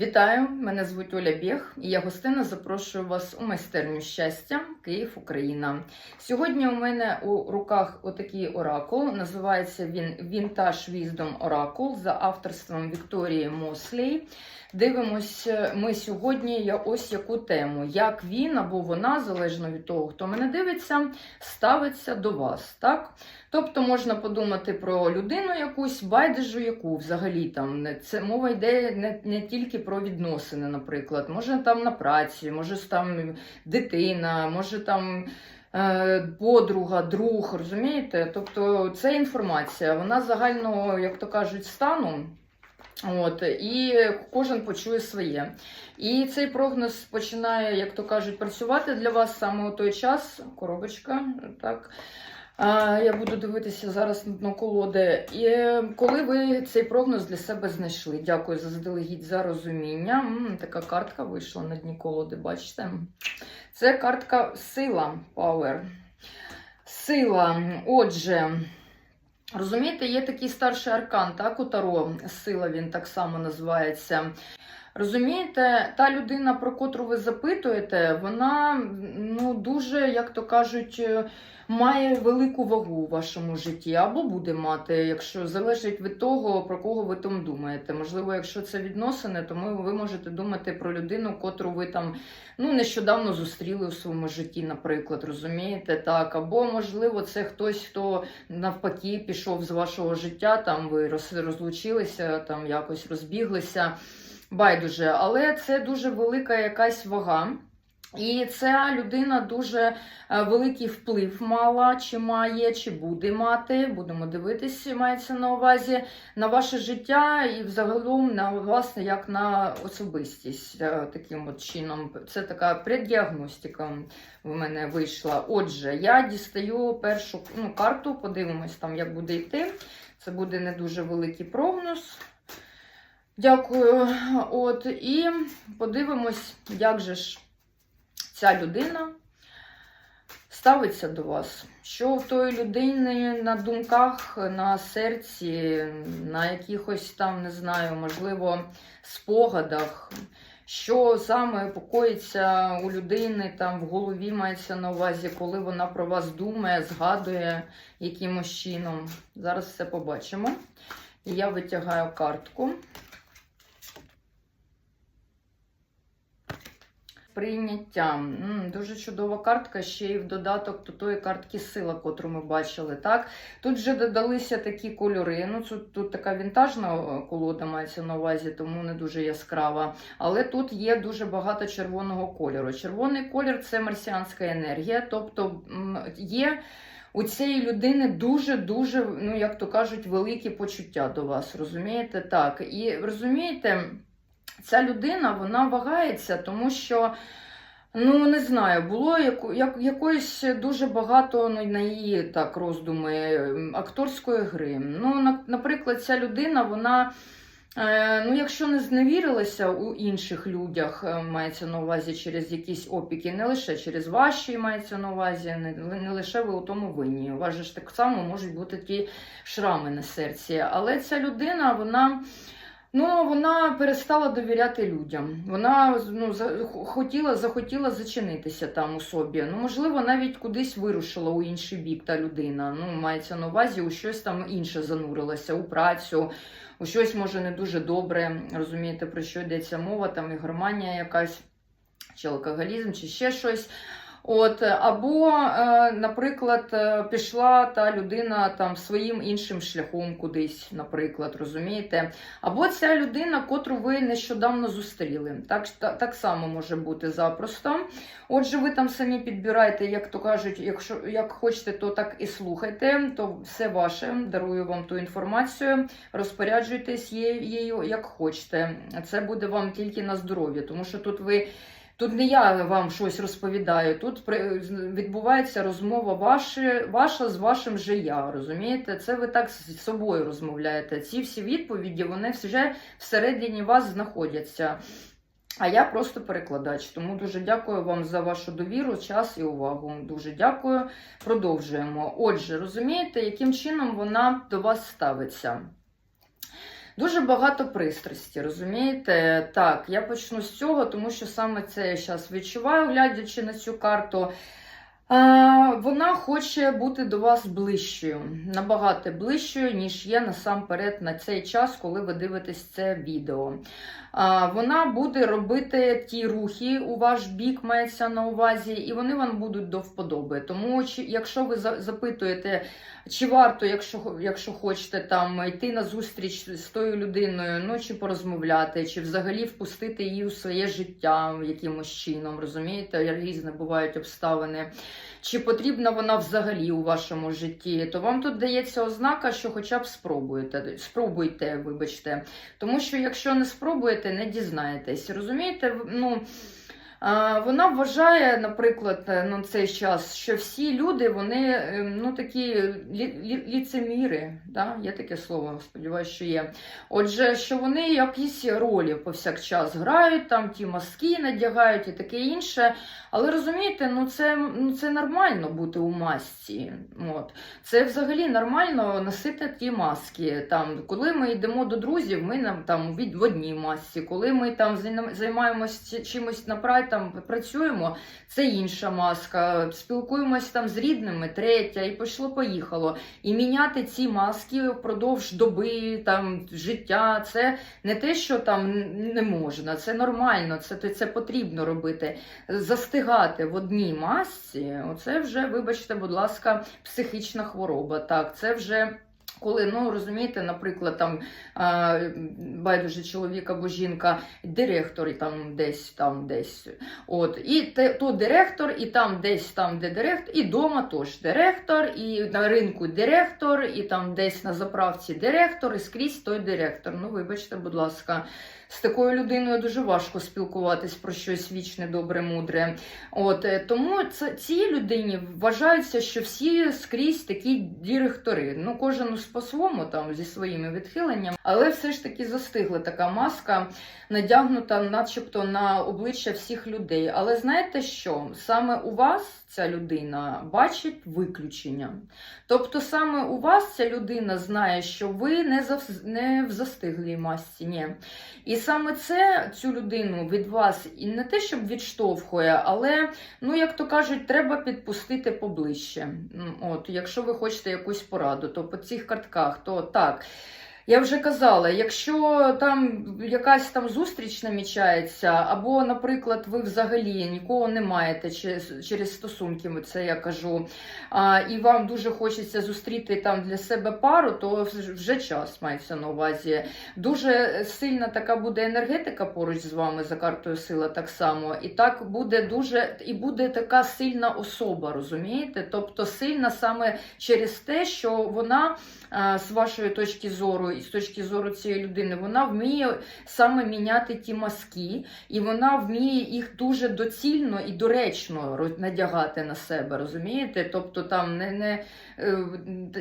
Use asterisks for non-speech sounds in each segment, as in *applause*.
Вітаю! Мене звуть Оля Бєх і я гостина запрошую вас у майстерню щастя Київ, Україна. Сьогодні у мене у руках отакий оракул. Називається він Vintage Wisdom Oracle за авторством Вікторії Мослей. Дивимось ми сьогодні я ось яку тему, як він або вона, залежно від того, хто мене дивиться, ставиться до вас. так? Тобто можна подумати про людину якусь, байдежу яку взагалі там це мова йде не, не тільки про відносини, наприклад. Може там на праці, може там дитина, може там. е, Подруга, друг, розумієте? Тобто це інформація, вона загального, як то кажуть, стану. От, і кожен почує своє. І цей прогноз починає, як то кажуть, працювати для вас саме у той час. Коробочка, так. Я буду дивитися зараз на дно колоди. І е, коли ви цей прогноз для себе знайшли, дякую за заздалегідь за розуміння. М, така картка вийшла на дні колоди, бачите? Це картка сила, power. Сила. Отже, розумієте, є такий старший аркан, так, у Таро, сила він так само називається. Розумієте, та людина, про котру ви запитуєте, вона ну, дуже, як то кажуть, е, має велику вагу у вашому житті, або буде мати, якщо залежить від того, про кого ви там думаєте. Можливо, якщо це відносини, то ми, ви можете думати про людину, котру ви там ну, нещодавно зустріли у своєму житті, наприклад, розумієте, так, або можливо, це хтось, хто навпаки пішов з вашого життя, там ви роз- розлучилися, там якось розбіглися. Байдуже, але це дуже велика якась вага. І ця людина дуже е, великий вплив мала, чи має, чи буде мати. Будемо дивитися, мається на увазі на ваше життя і взагалом на власне як на особистість. е, Таким от чином. Це така преддіагностика в мене вийшла. Отже, я дістаю першу ну, карту, подивимось там, як буде йти. Це буде не дуже великий прогноз. Дякую. От, і подивимось, як же ж ця людина ставиться до вас. Що у тої людини на думках, на серці, на якихось там, не знаю, можливо, спогадах. Що саме покоїться у людини там в голові мається на увазі, коли вона про вас думає, згадує якимось чином. Зараз все побачимо. І я витягаю картку. Прийняття. М, Дуже чудова картка, ще й в додаток до тої картки сила, котру ми бачили. Так? Тут вже додалися такі кольори. Ну, Тут, тут така вінтажна е, колода мається на увазі, тому не дуже яскрава. Але тут є дуже багато червоного кольору. Червоний колір це марсіанська енергія, тобто є. У цієї людини дуже-дуже, ну як то кажуть, великі почуття до вас. Розумієте? Так. І розумієте, ця людина вона вагається, тому що. Ну, не знаю, було яко, як, якоїсь дуже багато ну, на її так роздуми акторської гри. Ну, на, наприклад, ця людина, вона, е, ну, якщо не зневірилася у інших людях, е, мається на увазі через якісь опіки, не лише через ваші мається на увазі, не, не лише ви у тому винні. У вас ж так само можуть бути ті шрами на серці. Але ця людина, вона. Ну, вона перестала довіряти людям. Вона ну, хотіла, захотіла зачинитися там у собі. Ну, можливо, навіть кудись вирушила у інший бік та людина. Ну, мається на увазі, у щось там інше занурилася, у працю, у щось може не дуже добре. Розумієте, про що йдеться мова, там і ігроманія якась, чи алкоголізм, чи ще щось. От, або, е, наприклад, е, пішла та людина там своїм іншим шляхом кудись, наприклад, розумієте? Або ця людина, котру ви нещодавно зустріли. Так, так само може бути запросто. Отже, ви там самі підбирайте, як то кажуть, якщо як хочете, то так і слухайте, то все ваше. Дарую вам ту інформацію. Розпоряджуйтесь її як хочете. Це буде вам тільки на здоров'я, тому що тут ви. Тут не я вам щось розповідаю, тут відбувається розмова ваша, ваша з вашим же я. Розумієте? Це ви так з собою розмовляєте. Ці всі відповіді вони вже всередині вас знаходяться. А я просто перекладач. Тому дуже дякую вам за вашу довіру, час і увагу. Дуже дякую. Продовжуємо. Отже, розумієте, яким чином вона до вас ставиться? Дуже багато пристрасті, розумієте? Так, я почну з цього, тому що саме це я зараз відчуваю, глядячи на цю карту. А, Вона хоче бути до вас ближчою, набагато ближчою, ніж є насамперед на цей час, коли ви дивитесь це відео. Вона буде робити ті рухи у ваш бік, мається на увазі, і вони вам будуть до вподоби. Тому, якщо ви запитуєте, чи варто, якщо, якщо хочете там йти на зустріч з тою людиною, ну чи порозмовляти, чи взагалі впустити її у своє життя якимось чином, розумієте, різні бувають обставини. Чи потрібна вона взагалі у вашому житті, то вам тут дається ознака, що хоча б спробуєте. Спробуйте, вибачте. Тому що якщо не спробуєте, не дізнаєтесь. Розумієте, ну. Вона вважає, наприклад, на цей час, що всі люди вони е, ну такі лі, лі, ліцеміри, да? є таке слово, сподіваюся, що є. Отже, що вони якісь ролі повсякчас грають, там ті маски надягають і таке інше. Але розумієте, ну це, ну це нормально бути у масці. От. Це взагалі нормально носити ті маски. Там, коли ми йдемо до друзів, ми нам там в одній масці. Коли ми там займаємось чимось на прай, там працюємо, це інша маска. Спілкуємось там з рідними, третя, і пішло, поїхало. І міняти ці маски впродовж доби, там життя. Це не те, що там не можна, це нормально, це, це потрібно робити. Застигати в одній масці, оце вже, вибачте, будь ласка, психічна хвороба. Так, це вже. Коли, ну розумієте, наприклад, там байдуже чоловік або жінка, директор і там десь там десь. От, і те, то директор, і там десь там, де директор, і вдома теж директор, і на ринку директор, і там десь на заправці директор, і скрізь той директор. Ну, вибачте, будь ласка. З такою людиною дуже важко спілкуватись про щось вічне, добре, мудре. От е, тому цій людині вважається, що всі скрізь такі директори. Ну, кожен по-своєму там зі своїми відхиленнями, але все ж таки застигла така маска, надягнута, начебто, на обличчя всіх людей. Але знаєте що? Саме у вас ця людина бачить виключення. Тобто, саме у вас ця людина знає, що ви не зав... не в застиглій масці. Ні. І саме це цю людину від вас і не те, щоб відштовхує, але, ну, як то кажуть, треба підпустити поближче. От, якщо ви хочете якусь пораду, то по цих картках, то так. Я вже казала, якщо там якась там зустріч намічається, або, наприклад, ви взагалі нікого не маєте через, стосунки, це я кажу, і вам дуже хочеться зустріти там для себе пару, то вже час мається на увазі. Дуже сильна така буде енергетика поруч з вами за картою сила так само. І так буде дуже і буде така сильна особа, розумієте? Тобто сильна саме через те, що вона з вашої точки зору з точки зору цієї людини, вона вміє саме міняти ті маски, і вона вміє їх дуже доцільно і доречно надягати на себе, розумієте? Тобто там не, не,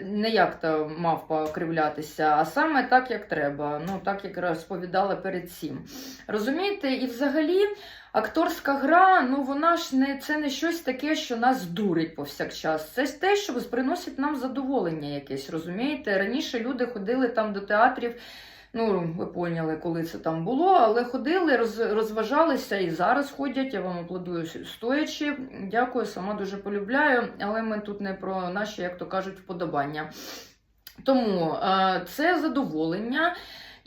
не як то мавпа кривлятися, а саме так, як треба. Ну, так як розповідала перед цим. Розумієте, і взагалі. Акторська гра, ну вона ж не це не щось таке, що нас дурить повсякчас. Це те, що приносить нам задоволення якесь, розумієте? Раніше люди ходили там до театрів. Ну, ви поняли, коли це там було, але ходили, роз, розважалися і зараз ходять. Я вам аплодую стоячи. Дякую, сама дуже полюбляю, але ми тут не про наші, як то кажуть, вподобання. Тому е, це задоволення.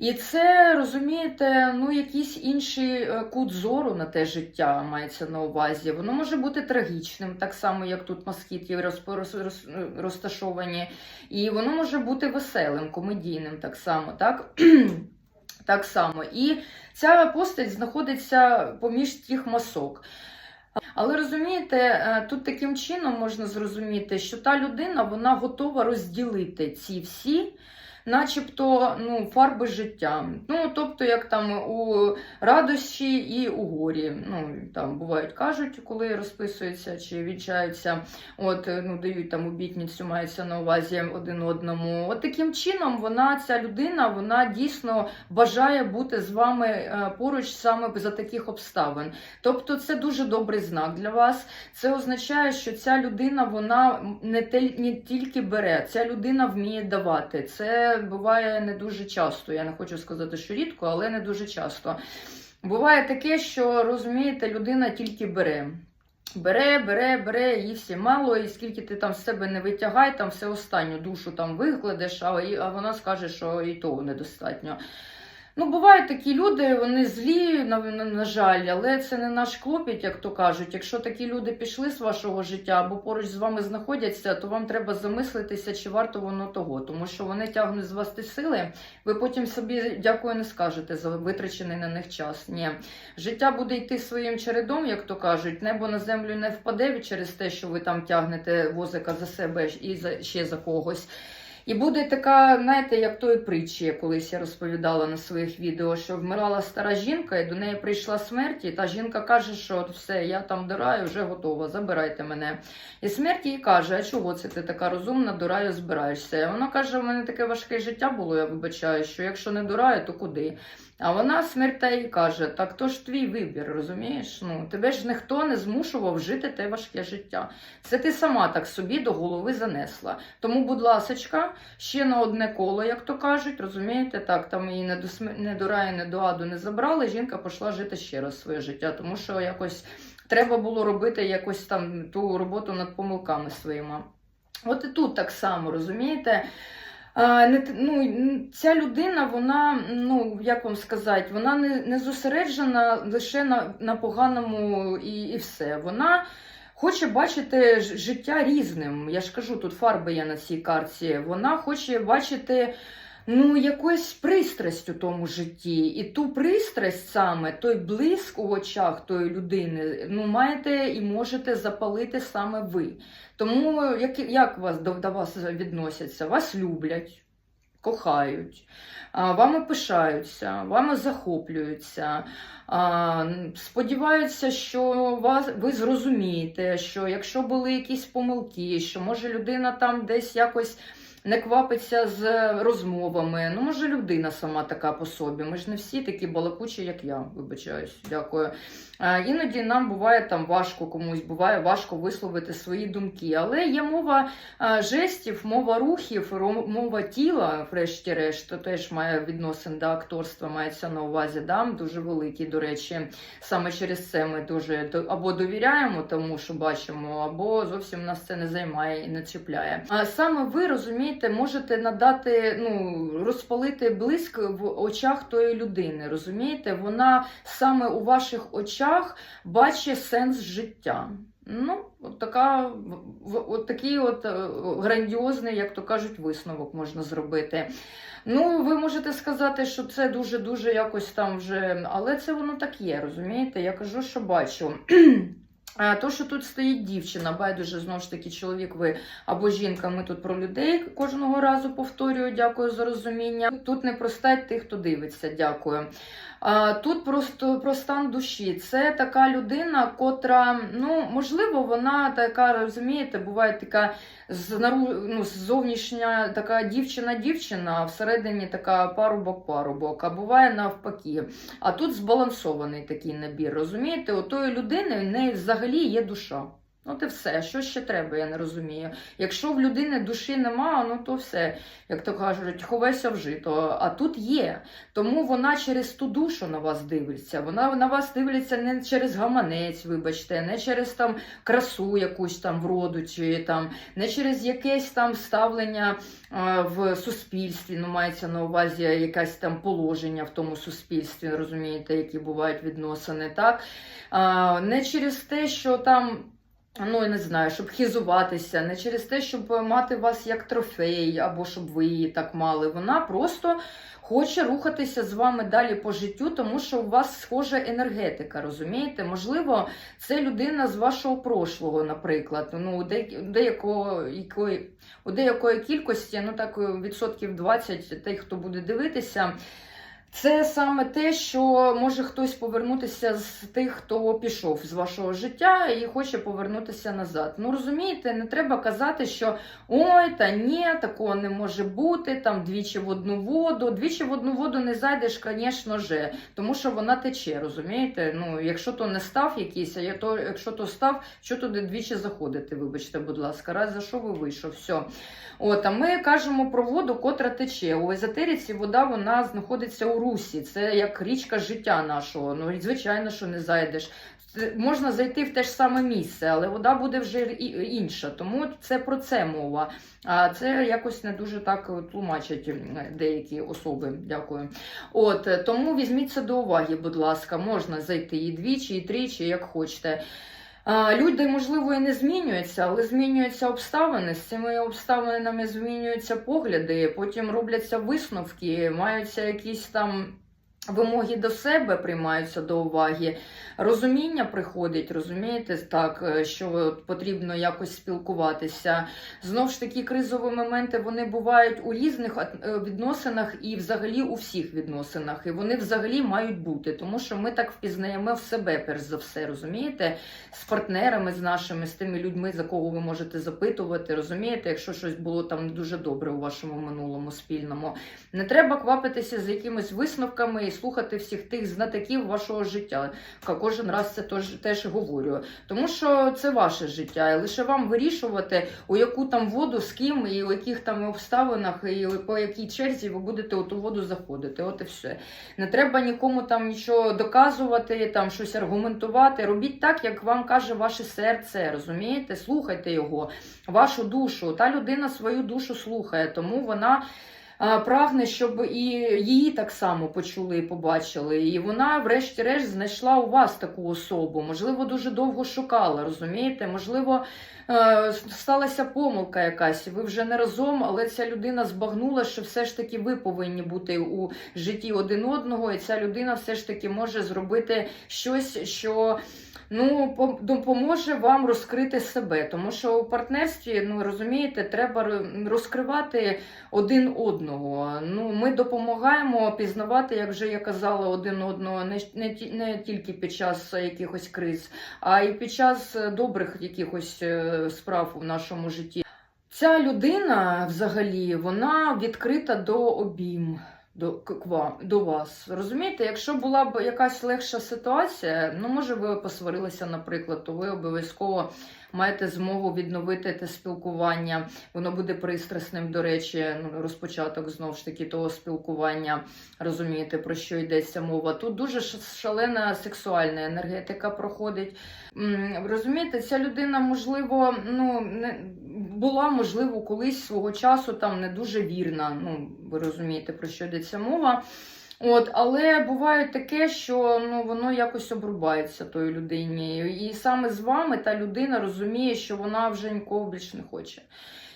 І це, розумієте, ну якийсь інший е, кут зору на те життя мається на увазі. Воно може бути трагічним, так само, як тут москіти розташовані. І воно може бути веселим, комедійним так само, так? *clears throat* так само. І ця постать знаходиться поміж тих масок. Але розумієте, е, тут таким чином можна зрозуміти, що та людина вона готова розділити ці всі. Начебто ну, фарби життя. Ну, тобто, як там у радощі і у горі. Ну, там бувають, кажуть, коли розписуються чи вінчаються, от, ну, дають там обітницю, мається на увазі один одному. От таким чином вона, ця людина, вона дійсно бажає бути з вами е, поруч саме за таких обставин. Тобто, це дуже добрий знак для вас. Це означає, що ця людина вона не, не тільки бере, ця людина вміє давати. Це буває не дуже часто. Я не хочу сказати, що рідко, але не дуже часто. Буває таке, що розумієте, людина тільки бере. Бере, бере, бере, їй всі мало, і скільки ти там з себе не витягай, там все останню душу там викладеш, а, а вона скаже, що і того недостатньо. Ну, бувають такі люди, вони злі, на, на, на жаль, але це не наш клопіт, як то кажуть. Якщо такі люди пішли з вашого життя або поруч з вами знаходяться, то вам треба замислитися, чи варто воно того, тому що вони тягнуть з вас ті сили. Ви потім собі дякую не скажете за витрачений на них час. Ні, життя буде йти своїм чередом, як то кажуть. Небо на землю не впаде через те, що ви там тягнете возика за себе і за ще за когось. І буде така, знаєте, як тої притчі, колись я розповідала на своїх відео, що вмирала стара жінка, і до неї прийшла смерть, і та жінка каже, що от все, я там до раю, вже готова, забирайте мене. І смерть їй каже: А чого це ти така розумна, до раю збираєшся? І вона каже: у мене таке важке життя було, я вибачаю, що якщо не до раю, то куди? А вона їй каже: так то ж твій вибір, розумієш? Ну тебе ж ніхто не змушував жити те важке життя. Це ти сама так собі до голови занесла. Тому, будь ласочка, ще на одне коло, як то кажуть, розумієте, так там її не до см- не до раю, не до аду не забрали. Жінка пішла жити ще раз своє життя, тому що якось треба було робити якось там ту роботу над помилками своїми. От і тут так само, розумієте? Не, ну, ця людина, вона, ну як вам сказати, вона не, не зосереджена лише на, на поганому і, і все. Вона хоче бачити життя різним. Я ж кажу, тут фарби є на цій карті. Вона хоче бачити ну, якусь пристрасть у тому житті. І ту пристрасть саме, той блиск у очах тої людини, ну, маєте і можете запалити саме ви. Тому як, як вас до, до вас відносяться? Вас люблять, кохають, вами пишаються, вами захоплюються. Сподіваються, що вас ви зрозумієте, що якщо були якісь помилки, що може людина там десь якось не квапиться з розмовами. Ну, може, людина сама така по собі. Ми ж не всі такі балакучі, як я, вибачаюсь, дякую. А, Іноді нам буває там важко комусь, буває важко висловити свої думки, але є мова а, жестів, мова рухів, мова тіла, врешті-решт, теж має відносин до акторства, мається на увазі, да? дуже великий, до речі. Саме через це ми дуже або довіряємо тому, що бачимо, або зовсім нас це не займає і не чіпляє. А саме ви розумієте, можете надати, ну розпалити блиск в очах тої людини. Розумієте, вона саме у ваших очах бачить сенс життя. Ну, от така, от такий от е, грандіозний, як то кажуть, висновок можна зробити. Ну, ви можете сказати, що це дуже-дуже якось там вже, але це воно так є, розумієте? Я кажу, що бачу. *clears throat* То, що тут стоїть дівчина, байдуже знову ж таки, чоловік ви або жінка, ми тут про людей кожного разу повторюю, дякую за розуміння. Тут не про стать тих, хто дивиться, дякую. Тут просто про стан душі. Це така людина, котра, ну, можливо, вона така, розумієте, буває така ну, зовнішня така дівчина-дівчина, а всередині така парубок-парубок, а буває навпаки. А тут збалансований такий набір. Розумієте, у тої людини в неї взагалі є душа. От і все, що ще треба, я не розумію. Якщо в людини душі нема, ну то все, як то кажуть, ховайся в жито. А тут є. Тому вона через ту душу на вас дивиться. Вона на вас дивиться не через гаманець, вибачте, не через там красу якусь там вроду, чи там не через якесь там ставлення е, в суспільстві. Ну, мається на увазі якесь там положення в тому суспільстві, розумієте, які бувають відносини, так? Не через те, що там. Ну, я не знаю, щоб хізуватися, не через те, щоб мати вас як трофей, або щоб ви її так мали. Вона просто хоче рухатися з вами далі по життю, тому що у вас схожа енергетика, розумієте? Можливо, це людина з вашого прошлого, наприклад. Ну, у у деякого, у деякої кількості, ну так відсотків 20 тих, хто буде дивитися. Це саме те, що може хтось повернутися з тих, хто пішов з вашого життя і хоче повернутися назад. Ну розумієте, не треба казати, що ой, та ні, такого не може бути. Там двічі в одну воду. Двічі в одну воду не зайдеш, звісно же, тому що вона тече. Розумієте? Ну, якщо то не став якийсь, а я то, якщо то став, що туди двічі заходити? Вибачте, будь ласка, раз за що ви вийшов? Все. От, а ми кажемо про воду, котра тече. У езотериці вода вона знаходиться у русі. Це як річка життя нашого. Ну, звичайно, що не зайдеш. Можна зайти в те ж саме місце, але вода буде вже інша. Тому це про це мова. А це якось не дуже так тлумачать деякі особи. Дякую. От тому візьміть це до уваги, будь ласка. Можна зайти і двічі, і тричі, як хочете. Люди, можливо, і не змінюються, але змінюються обставини. З цими обставинами змінюються погляди, потім робляться висновки, маються якісь там. Вимоги до себе приймаються до уваги, розуміння приходить, розумієте, так, е, що потрібно якось спілкуватися. Знову ж таки, кризові моменти вони бувають у різних е, відносинах і взагалі у всіх відносинах. І вони взагалі мають бути, тому що ми так впізнаємо в себе, перш за все, розумієте, з партнерами, з нашими, з тими людьми, за кого ви можете запитувати, розумієте, якщо щось було там дуже добре у вашому минулому спільному. Не треба квапитися з якимись висновками слухати всіх тих знатоків вашого життя. Кожен раз це теж, теж говорю. Тому що це ваше життя, і лише вам вирішувати, у яку там воду, з ким, і у яких там обставинах, і по якій черзі ви будете у ту воду заходити. От і все. Не треба нікому там нічого доказувати, там щось аргументувати. Робіть так, як вам каже ваше серце. Розумієте? Слухайте його, вашу душу. Та людина свою душу слухає, тому вона. А, Прагне, щоб і її так само почули і побачили. І вона, врешті-решт, знайшла у вас таку особу. Можливо, дуже довго шукала, розумієте? Можливо, е, сталася помилка якась. Ви вже не разом, але ця людина збагнула, що все ж таки ви повинні бути у житті один одного, і ця людина все ж таки може зробити щось, що. Ну, пом- допоможе вам розкрити себе, тому що у партнерстві, ну розумієте, треба розкривати один одного. Ну, ми допомагаємо пізнавати, як вже я казала, один одного не, не, не тільки під час якихось криз, а й під час добрих якихось е, справ у нашому житті. Ця людина взагалі вона відкрита до обійм. До, к- до вас. Розумієте, якщо була б якась легша ситуація, ну може ви посварилися, наприклад, то ви обов'язково маєте змогу відновити те спілкування. Воно буде пристрасним, до речі, ну, розпочаток знову ж таки того спілкування. Розумієте, про що йдеться мова. Тут дуже шалена сексуальна енергетика проходить. Розумієте, ця людина, можливо, ну не була, можливо, колись свого часу там не дуже вірна. Ну, ви розумієте, про що йдеться мова. От, але буває таке, що ну, воно якось обрубається тої людині. І саме з вами та людина розуміє, що вона вже нікого більше не хоче.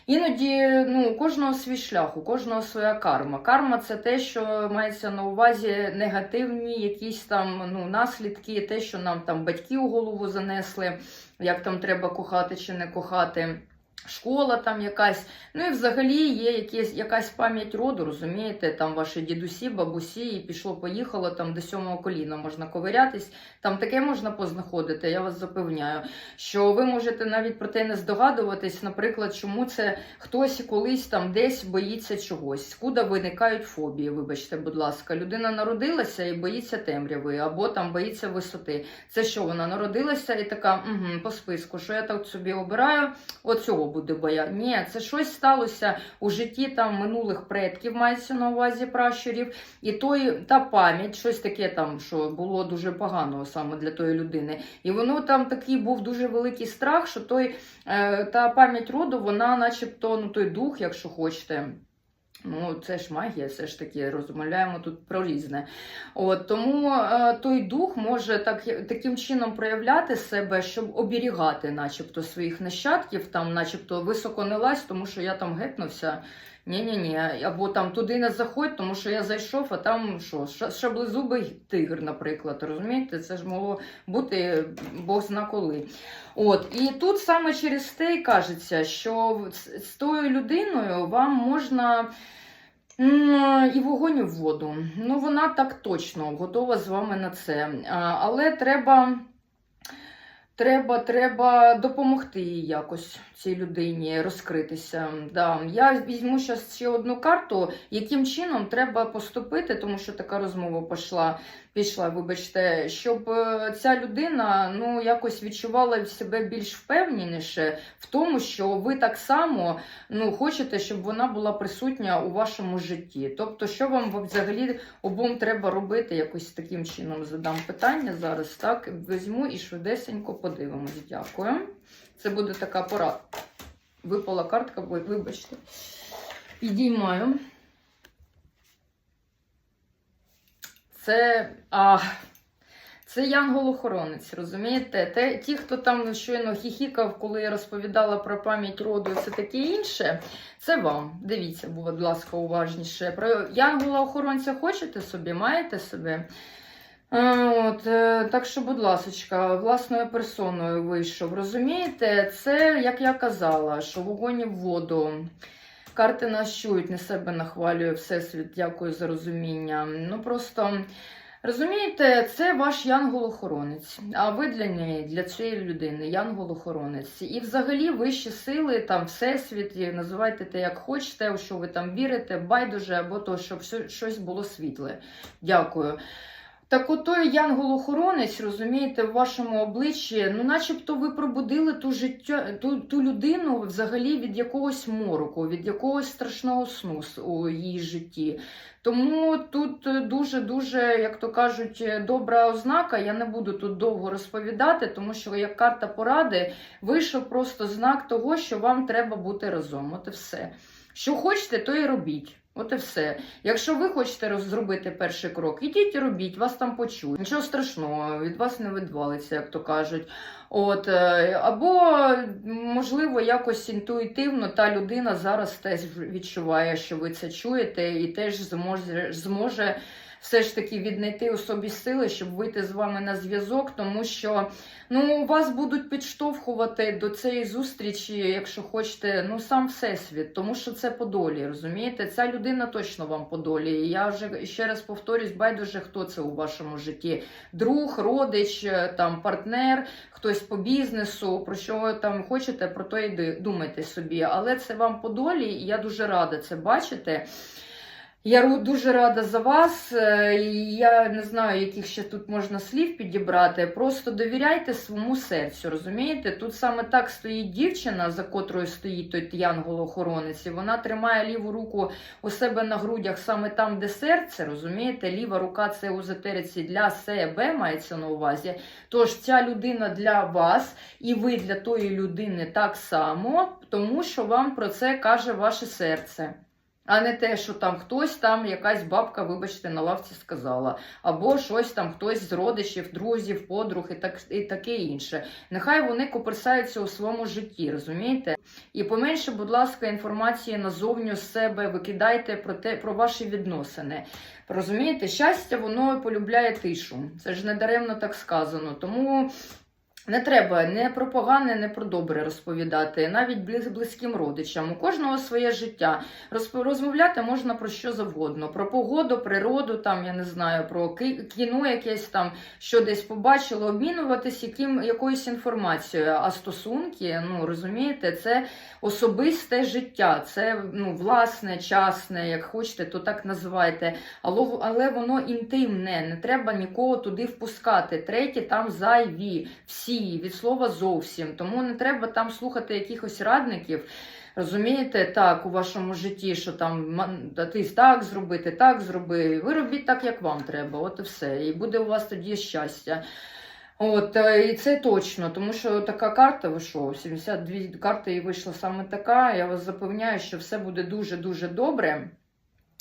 Іноді ну, у кожного свій шлях, у кожного своя карма. Карма це те, що мається на увазі негативні якісь там ну, наслідки, те, що нам там батьки у голову занесли, як там треба кохати чи не кохати. Школа там якась, ну і взагалі є якась, якась пам'ять роду, розумієте, там ваші дідусі, бабусі, і пішло-поїхало там до сьомого коліна можна ковирятись, там таке можна познаходити, я вас запевняю, що ви можете навіть про те не здогадуватись, наприклад, чому це хтось колись там десь боїться чогось, скуда виникають фобії, вибачте, будь ласка, людина народилася і боїться темряви, або там боїться висоти. Це що, вона народилася і така, угу, по списку, що я так собі обираю, от цього буде боя. Ні, це щось сталося у житті там минулих предків, мається на увазі пращурів, і той та пам'ять, щось таке там, що було дуже поганого саме для тої людини. І воно там такий був дуже великий страх, що той е, та пам'ять роду, вона, начебто, ну той дух, якщо хочете. Ну, це ж магія, все ж таки розмовляємо тут про різне. От, тому е, той дух може так, таким чином проявляти себе, щоб оберігати, начебто, своїх нащадків, там, начебто, високо не лазь, тому що я там гепнувся. Ні-ні-ні, або там туди не заходь, тому що я зайшов, а там що, ша- шаблезубий тигр, наприклад. Розумієте, це ж могло бути Бог зна коли. От, і тут саме через те й кажеться, що з тою людиною вам можна І вогонь і в воду. Ну, вона так точно готова з вами на це. Але треба, треба, треба допомогти якось цій людині розкритися. Да. Я візьму ще одну карту, яким чином треба поступити, тому що така розмова пішла, пішла, вибачте, щоб е, ця людина ну, якось відчувала себе більш впевненіше в тому, що ви так само ну, хочете, щоб вона була присутня у вашому житті. Тобто, що вам взагалі обом треба робити, якось таким чином задам питання зараз. Так, візьму і швидесенько подивимось. Дякую. Це буде така пора. Випала картка, вибачте. Підіймаю. Це. А, це янгол-охоронець, розумієте? Те, ті, хто там щойно хіхікав, коли я розповідала про пам'ять роду, це таке інше. Це вам. Дивіться, будь ласка, уважніше. Про янгола-охоронця хочете собі, маєте собі? Е, От, е, так що, будь ласочка, власною персоною вийшов. Розумієте, це, як я казала, що вогонь в воду. Карти нас чують, не себе нахвалює Всесвіт, дякую за розуміння. Ну просто розумієте, це ваш янгол-охоронець. А ви для неї, для цієї людини, янгол-охоронець. І взагалі вищі сили, там Всесвіт, називайте те, як хочете, у що ви там вірите, байдуже, або то, щоб щось було світле. Дякую. Так от той янгол-охоронець, розумієте, в вашому обличчі, ну начебто ви пробудили ту, життя, ту, ту людину взагалі від якогось мороку, від якогось страшного сну у її житті. Тому тут дуже-дуже, як то кажуть, е, добра ознака. Я не буду тут довго розповідати, тому що як карта поради вийшов просто знак того, що вам треба бути разом. От і все. Що хочете, то і робіть. От і все. Якщо ви хочете зробити перший крок, ідіть робіть, вас там почують. Нічого страшного, від вас не відвалиться, як то кажуть. От, е, або, можливо, якось інтуїтивно та людина зараз теж відчуває, що ви це чуєте, і теж зможе, зможе все ж таки віднайти у собі сили, щоб вийти з вами на зв'язок, тому що ну, вас будуть підштовхувати до цієї зустрічі, якщо хочете, ну сам всесвіт, тому що це по долі, розумієте? Ця людина точно вам по долі. І я вже ще раз повторюсь, байдуже, хто це у вашому житті: друг, родич, е, там партнер, хтось по бізнесу, про що ви там хочете, про то і думайте собі. Але це вам по долі, і я дуже рада це бачити. Я дуже рада за вас. е, Я не знаю, яких ще тут можна слів підібрати. Просто довіряйте своєму серцю. Розумієте? Тут саме так стоїть дівчина, за котрою стоїть той янгол-охоронець, і вона тримає ліву руку у себе на грудях, саме там, де серце. Розумієте, ліва рука це у езотериці для себе мається на увазі. Тож ця людина для вас, і ви для тої людини так само, тому що вам про це каже ваше серце. А не те, що там хтось там, якась бабка, вибачте, на лавці сказала, або щось там хтось з родичів, друзів, подруг і так і таке інше. Нехай вони коперсаються у своєму житті, розумієте? І поменше, будь ласка, інформації назовню з себе викидайте про те, про ваші відносини. Розумієте, щастя, воно полюбляє тишу. Це ж не даремно так сказано. Тому. Не треба не про погане, не про добре розповідати, навіть близ- близьким родичам. У кожного своє життя. Розмовляти можна про що завгодно: про погоду, природу, там я не знаю, про кіно, якесь там, що десь побачили, обмінуватись яким якоюсь інформацією. А стосунки, ну розумієте, це особисте життя, це ну власне, частне, як хочете, то так називайте. Але, але воно інтимне, не треба нікого туди впускати. Треті там зайві, всі від слова зовсім. Тому не треба там слухати якихось радників. Розумієте, так, у вашому житті, що там «Ма- ти так зробити, так зроби. Ви робіть так, як вам треба, от і все. І буде у вас тоді щастя. От, е, і це точно, тому що така карта вийшла, 72 карти і вийшла саме така. Я вас запевняю, що все буде дуже-дуже добре.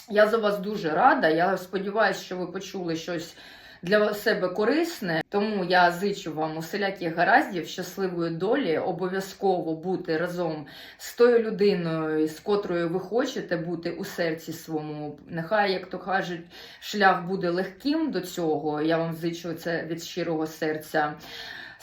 Я за вас дуже рада. Я сподіваюся, що ви почули щось для себе корисне. Тому я зичу вам усіляких гараздів, щасливої долі, обов'язково бути разом з тою людиною, з котрою ви хочете бути у серці своєму. Нехай, як то кажуть, шлях буде легким до цього. Я вам зичу це від щирого серця.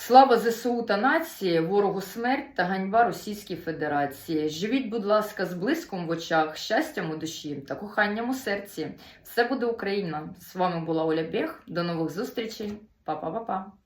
Слава ЗСУ та нації, ворогу смерть та ганьба Російській Федерації. Живіть, будь ласка, з блиском в очах, щастям у душі та коханням у серці. Все буде Україна. З вами була Оля Бєх. До нових зустрічей. Па-па-па-па.